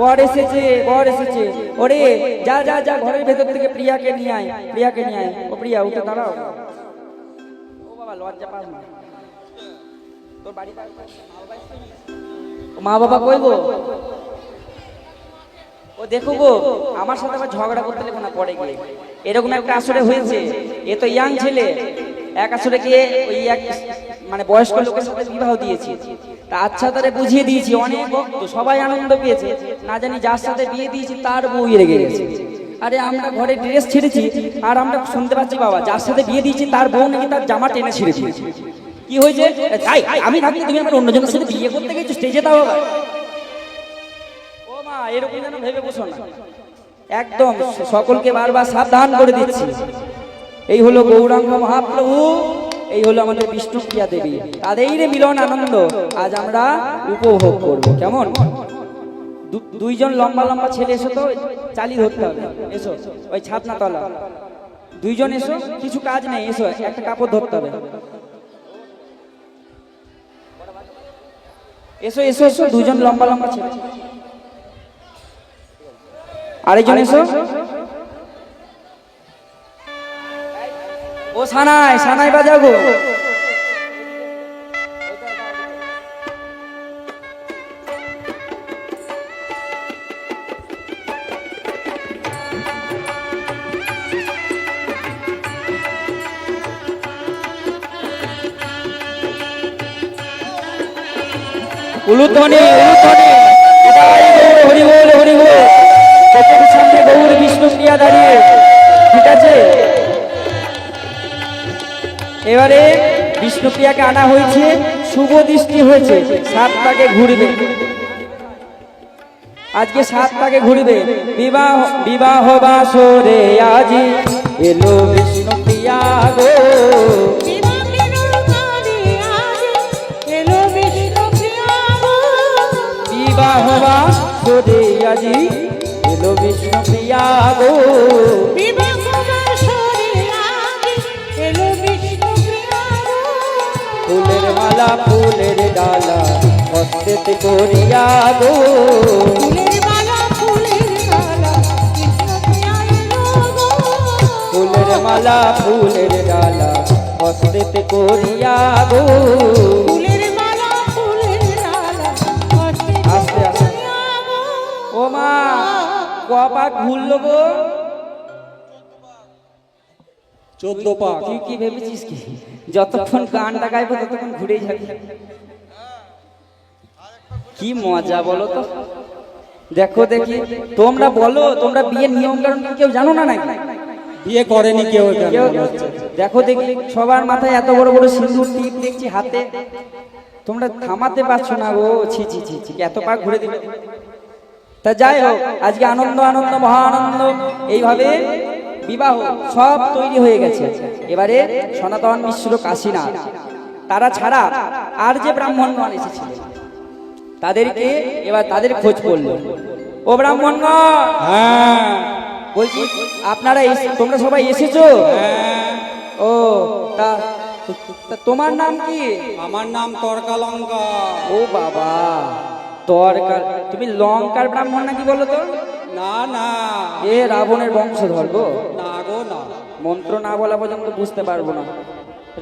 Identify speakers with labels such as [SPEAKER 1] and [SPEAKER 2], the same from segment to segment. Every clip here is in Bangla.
[SPEAKER 1] বর এসেছে বর এসেছে ওরে যা যা যা ঘরের ভেতর থেকে প্রিয়াকে নিয়ে আয় প্রিয়াকে নিয়ে আয় ও প্রিয়া উঠে দাঁড়াও ও বাবা লজ্জা পাস না তোর বাড়ি মা বাবা কই গো ও দেখো গো আমার সাথে আবার ঝগড়া করতে লেখো না পরে গিয়ে এরকম একটা আসরে হয়েছে এ তো ইয়াং ছেলে এক আসরে গিয়ে ওই এক মানে বয়স্ক লোকের সাথে বিবাহ দিয়েছি তা আচ্ছা তারে বুঝিয়ে দিয়েছি অনেক ভক্ত সবাই আনন্দ পেয়েছে না জানি যার সাথে বিয়ে দিয়েছি তার বউ রেগে গেছে আরে আমরা ঘরে ড্রেস ছেড়েছি আর আমরা শুনতে পাচ্ছি বাবা যার সাথে বিয়ে দিয়েছি তার বউ নাকি তার জামা টেনে ছিঁড়ে দিয়েছে কি হয়েছে আমি থাকি তুমি আমার অন্যজনের সাথে বিয়ে করতে গেছো স্টেজে তাও ও মা এরকম যেন ভেবে বসো না একদম সকলকে বারবার সাবধান করে দিচ্ছি এই হলো গৌরাঙ্গ মহাপ্রভু এই হলো আমাদের প্রিয়া দেবী তাদের মিলন আনন্দ আজ আমরা উপভোগ করব কেমন দুইজন লম্বা লম্বা ছেলে এসো তো চালি ধরতে হবে এসো ওই ছাপনা তলা দুইজন এসো কিছু কাজ নেই এসো একটা কাপড় ধরতে হবে এসো এসো এসো দুজন লম্বা লম্বা ছেলে আরেকজন এসো সানাই সানাই বাজাও গো উলুধ্বনি উলুধ্বনি হরি বল হরি বল এবারে বিষ্ণুপ্রিয়াকে আনা হয়েছে শুভ দৃষ্টি হয়েছে সাত তাকে ঘুরবে আজকে সাত তাকে ঘুরবে বিবাহ বিবাহ বাসরে আজি এলো বিষ্ণুপ্রিয়া গো বিবাহ বাসরে আজি এলো বিষ্ণুপ্রিয়া গো
[SPEAKER 2] বিবাহ
[SPEAKER 1] ডালা ফুলের ডালা হস্তে করিয়া গো
[SPEAKER 2] ফুলের
[SPEAKER 1] মালা ফুলের ডালা হস্তে করিয়া গো আস্তে আস্তে ও মা কপা ঘুরল গো চোদ্দ পা তুই কি ভেবেছিস কি যতক্ষণ গানটা গাইবো ততক্ষণ ঘুরে যাবি কি মজা বলো তো দেখো দেখি তোমরা বলো তোমরা বিয়ের নিয়ম কারণ কেউ জানো না নাকি বিয়ে করেনি কেউ দেখো দেখি সবার মাথায় এত বড় বড় সিঁদুর টিপ দেখছি হাতে তোমরা থামাতে পারছো না গো ছি ছি ছি ছি এত পা ঘুরে দিবে তা যাই হোক আজকে আনন্দ আনন্দ মহা আনন্দ এইভাবে বিবাহ সব তৈরি হয়ে গেছে এবারে সনাতন মিশ্র কাশিনা তারা ছাড়া আর যে ব্রাহ্মণগণ এসেছিল তাদেরকে এবার তাদের খোঁজ করল ও ব্রাহ্মণগণ হ্যাঁ বলছি আপনারা তোমরা সবাই এসেছো ও তা তোমার নাম কি
[SPEAKER 3] আমার নাম তর্কালঙ্কা
[SPEAKER 1] ও বাবা তর্কা তুমি লঙ্কার ব্রাহ্মণ নাকি বলো তো না না এ রাবণের বংশধর গো না গো না মন্ত্র না বলা পর্যন্ত বুঝতে পারবো না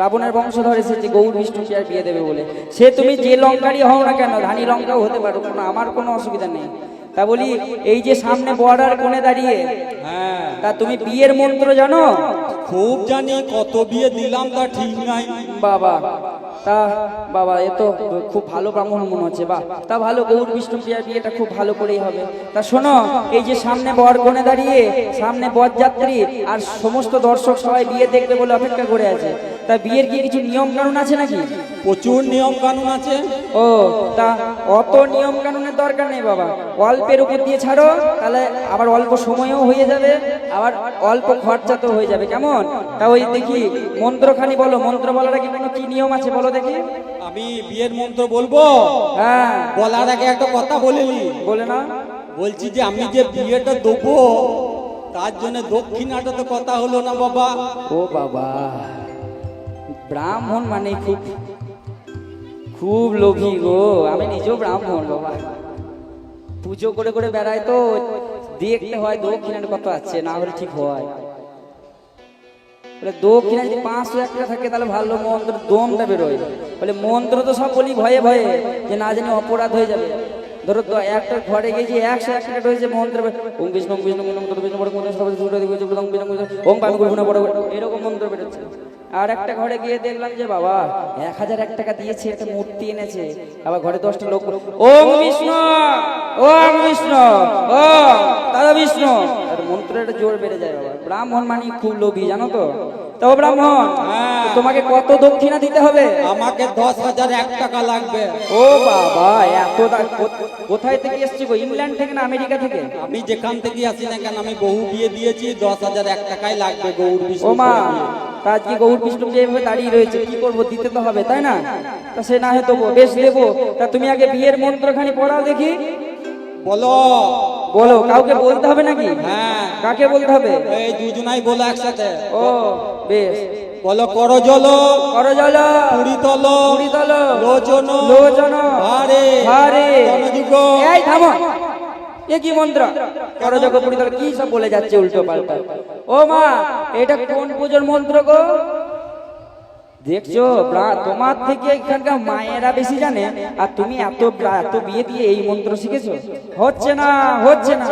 [SPEAKER 1] রাবণের বংশধর এসেছে গৌর বিষ্ণুকে আর বিয়ে দেবে বলে সে তুমি যে লঙ্কারই হও না কেন ধানি লঙ্কাও হতে পারো কোনো আমার কোনো অসুবিধা নেই তা বলি এই যে সামনে বর্ডার কোণে দাঁড়িয়ে হ্যাঁ তা তুমি বিয়ের মন্ত্র জানো
[SPEAKER 3] খুব জানি কত বিয়ে দিলাম তা ঠিক নাই
[SPEAKER 1] বাবা তা বাবা এ তো খুব ভালো ব্রাহ্মণ মনে হচ্ছে বা তা ভালো গৌর বিষ্ণু প্রিয়া বিয়েটা খুব ভালো করেই হবে তা শোনো এই যে সামনে বর কোণে দাঁড়িয়ে সামনে বরযাত্রী আর সমস্ত দর্শক সবাই বিয়ে দেখবে বলে অপেক্ষা করে আছে তা বিয়ের কি কিছু নিয়ম কানুন আছে নাকি
[SPEAKER 3] প্রচুর নিয়ম কানুন আছে
[SPEAKER 1] ও তা অত নিয়ম কানুনের দরকার নেই বাবা অল্পের উপর দিয়ে ছাড়ো তাহলে আবার অল্প সময়ও হয়ে যাবে আবার অল্প খরচা তো হয়ে যাবে কেমন তা ওই দেখি মন্ত্রখানি বলো মন্ত্র বলার আগে কোনো কি নিয়ম আছে বলো দেখি
[SPEAKER 3] আমি বিয়ের মন্ত্র বলবো হ্যাঁ বলার আগে একটা কথা বলিনি বলে না বলছি যে আমি যে বিয়েটা দেবো তার জন্য দক্ষিণাটা তো কথা হলো না বাবা
[SPEAKER 1] ও বাবা ব্রাহ্মণ মানে খুব খুব লোভী গো আমি নিজেও ব্রাহ্মণ বাবা পুজো করে করে বেড়ায় তো দেখতে হয় দক্ষিণের কত আছে না হলে ঠিক হয় বলে দক্ষিণা যদি পাঁচশো একটা থাকে তাহলে ভালো মন্ত্র দমটা বেরোয় বলে মন্ত্র তো সব বলি ভয়ে ভয়ে যে না জানি অপরাধ হয়ে যাবে ধরো একটা ঘরে গেছি একশো একটা রয়েছে মন্ত্র ওম বিষ্ণু বিষ্ণু বিষ্ণু বড় মন্ত্র সবাই ওম পাবি গুণ বড় এরকম মন্ত্র বেরোচ্ছে আর একটা ঘরে গিয়ে দেখলাম যে বাবা এক হাজার এক টাকা দিয়েছে একটা মূর্তি এনেছে আবার ঘরে দশটা লোক ওম বিষ্ণু ওম বিষ্ণু ও দাদা বিষ্ণু মন্ত্রের জোর বেড়ে যায় বাবা ব্রাহ্মণ মানি খুব লোভী জানো তো তো ব্রাহ্মণ হ্যাঁ। তোমাকে কত দক্ষিণা দিতে হবে
[SPEAKER 3] আমাকে দশ হাজার এক টাকা লাগবে
[SPEAKER 1] ও বাবা এত কোথায় থেকে এসছি গো ইংল্যান্ড থেকে না আমেরিকা থেকে
[SPEAKER 3] আমি যেখান থেকে আসি না কেন আমি বহু বিয়ে দিয়েছি দশ হাজার এক টাকাই লাগবে গৌর
[SPEAKER 1] ও মা তা আজকে গৌর বিষ্ণু যেভাবে দাঁড়িয়ে রয়েছে কি করবো দিতে তো হবে তাই না তা সে না হয় দেবো বেশ দেবো তা তুমি আগে বিয়ের মন্ত্রখানি পড়াও দেখি বলো বলো কাউকে বলতে হবে নাকি হ্যাঁ কাকে বলতে হবে
[SPEAKER 3] এই দুজনাই বলো একসাথে
[SPEAKER 1] ও বেশ
[SPEAKER 3] বলো করজল করজল পুরিতল পুরিতল লোচন লোচন ভারে ভারে জনযুগ
[SPEAKER 1] এই থামো এ কি মন্ত্র করজগ পুরিতল কি সব বলে যাচ্ছে উল্টো পাল্টা ও মা এটা কোন পূজোর মন্ত্র গো দেখছো তোমার থেকে এখানকার মায়েরা বেশি জানে আর তুমি এত এত বিয়ে দিয়ে এই মন্ত্র শিখেছো হচ্ছে না হচ্ছে না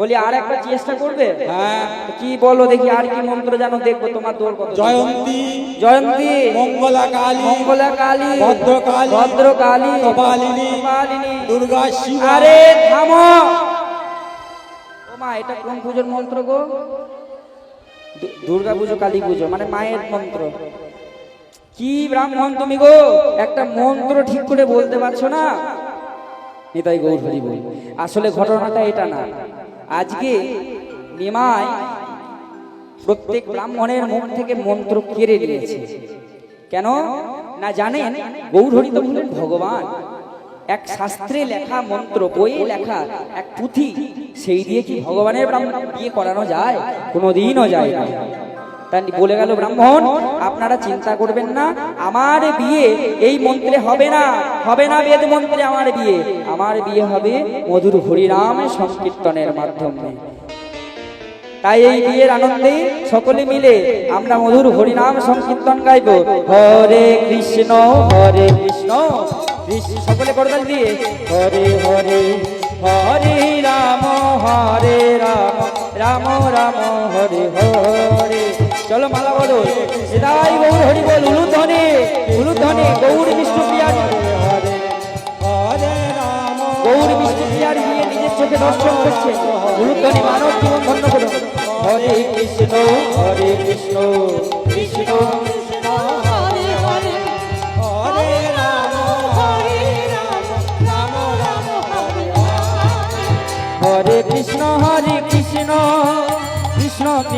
[SPEAKER 1] বলি আর একটা চেষ্টা করবে হ্যাঁ কি বলো দেখি আর কি মন্ত্র জানো দেখবো তোমার দোল কত
[SPEAKER 3] জয়ন্তী জয়ন্তী মঙ্গলা কালী
[SPEAKER 1] মঙ্গলা কালী
[SPEAKER 3] ভদ্রকালী
[SPEAKER 1] ভদ্রকালী
[SPEAKER 3] কপালিনী কপালিনী দুর্গা শিব
[SPEAKER 1] আরে থামো ও মা এটা কোন পুজোর মন্ত্র গো দুর্গা পুজো কালী পুজো মানে মায়ের মন্ত্র কি ব্রাহ্মণ তুমি গো একটা মন্ত্র ঠিক করে বলতে পারছো না নিতাই গৌর হরি বল আসলে ঘটনাটা এটা না আজকে নিমায় প্রত্যেক ব্রাহ্মণের মুখ থেকে মন্ত্র কেড়ে নিয়েছে কেন না জানেন গৌরহরি তো ভগবান এক শাস্ত্রে লেখা মন্ত্র বইয়ে লেখা এক পুঁথি সেই দিয়ে কি ভগবানের ব্রাহ্মণ বিয়ে করানো যায় কোনোদিনও যায় না বলে গেল ব্রাহ্মণ আপনারা চিন্তা করবেন না আমার বিয়ে এই মন্ত্রে হবে না হবে না বেদ মন্ত্রে আমার বিয়ে আমার বিয়ে হবে মধুর হরিরাম সংকীর্তনের মাধ্যমে তাই এই বিয়ের আনন্দে সকলে মিলে আমরা মধুর হরিনাম সংকীর্তন গাইব হরে কৃষ্ণ হরে কৃষ্ণ সকলে করতাল দিয়ে হরে হরে হরে রাম হরে রাম রাম রাম হরে হরে চলো মালা বলো সেটাই গৌর হরি বল উলু ধনে উলু ধনে গৌর বিষ্ণু রাম গৌর বিষ্ণু প্রিয়ার দিয়ে নিজের চোখে দর্শন করছে উলু ধনে মানব জীবন ধন্য করো হরে কৃষ্ণ হরে কৃষ্ণ কৃষ্ণ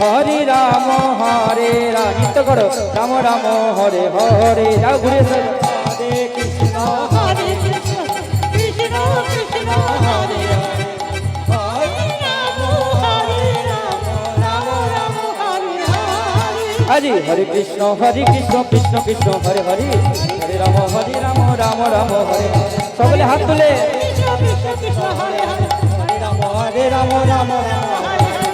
[SPEAKER 1] হরে রাম হরে রাম নিত্য করো রাম রাম হরে হরে যাও ঘুরে হরে কৃষ্ণ হরে কৃষ্ণ কৃষ্ণ কৃষ্ণ হরে আজি হরে কৃষ্ণ হরে কৃষ্ণ কৃষ্ণ কৃষ্ণ হরে হরে হরে রাম হরে রাম রাম রাম হরে সকলে হাত তুলে হরে রাম হরে রাম রাম রাম